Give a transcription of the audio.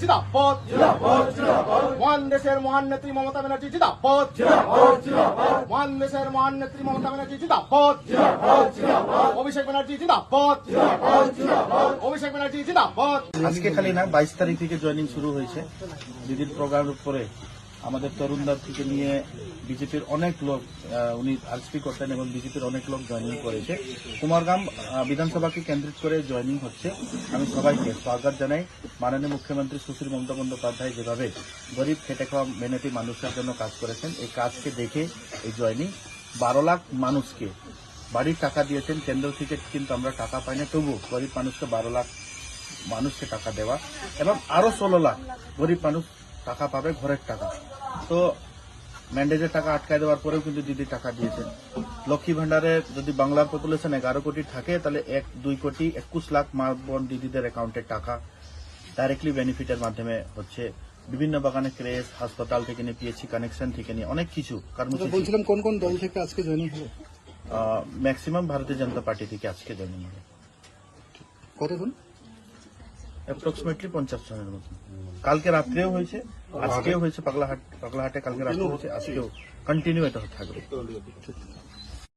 জিদাপদ মহান দেশের মহান নেত্রী মমতা ব্যানার্জি জিদাপদ মহান দেশের মহান নেত্রী মমতা ব্যানার্জি জিদাপদ অভিষেক ব্যানার্জি জিদাপদ অভিষেক ব্যানার্জি জিদাপদ আজকে খালি না বাইশ তারিখ থেকে জয়নিং শুরু হয়েছে। দিদির প্রোগ্রামের উপরে। আমাদের তরুণদার থেকে নিয়ে বিজেপির অনেক লোক উনি আরসপি করতেন এবং বিজেপির অনেক লোক জয়েনিং করেছে। কুমারগ্রাম বিধানসভাকে কেন্দ্রিত করে জয়েনিং হচ্ছে। আমি সবাইকে স্বাগত জানাই। মাননীয় মুখ্যমন্ত্রী সুশীল মমতা বন্দ্যোপাধ্যায় যেভাবে গরিব খেটে খাওয়া মেহনতি মানুষের জন্য কাজ করেছেন, এই কাজকে দেখে এই জয়েনিং বারো লাখ মানুষকে বাড়ির টাকা দিয়েছেন। কেন্দ্র থেকে কিন্তু আমরা টাকা পাই না। তবু গরিব মানুষকে বারো লাখ মানুষকে টাকা দেওয়া এবং আরও ষোলো লাখ গরিব মানুষ টাকা পাবে ঘরের টাকা। তো ম্যান্ডেজের টাকা আটকায় দেওয়ার পরেও কিন্তু দিদি টাকা দিয়েছেন। লক্ষ্মী ভান্ডারে যদি বাংলার পপুলেশন এগারো কোটি থাকে তাহলে এক দুই কোটি একুশ লাখ মা বোন দিদিদের অ্যাকাউন্টে টাকা ডাইরেক্টলি বেনিফিটের মাধ্যমে হচ্ছে। বিভিন্ন বাগানে ক্রেস হাসপাতাল থেকে নিয়ে পিএইচসি কানেকশন থেকে নিয়ে অনেক কিছু কর্মসূচি। বলছিলাম কোন কোন দল থেকে আজকে জয়েনিং হলো? ম্যাক্সিমাম ভারতীয় জনতা পার্টি থেকে আজকে জয়েনিং হবে কতজন? অ্যাপ্রক্সিমেটলি পঞ্চাশ জনের মতো। কালকে রাত্রেও হয়েছে, আজকেও হয়েছে, পাগলাহাট পাগলাহাটে কালকে রাত্রে হয়েছে, আজকেও কন্টিনিউ এটা থাকবে।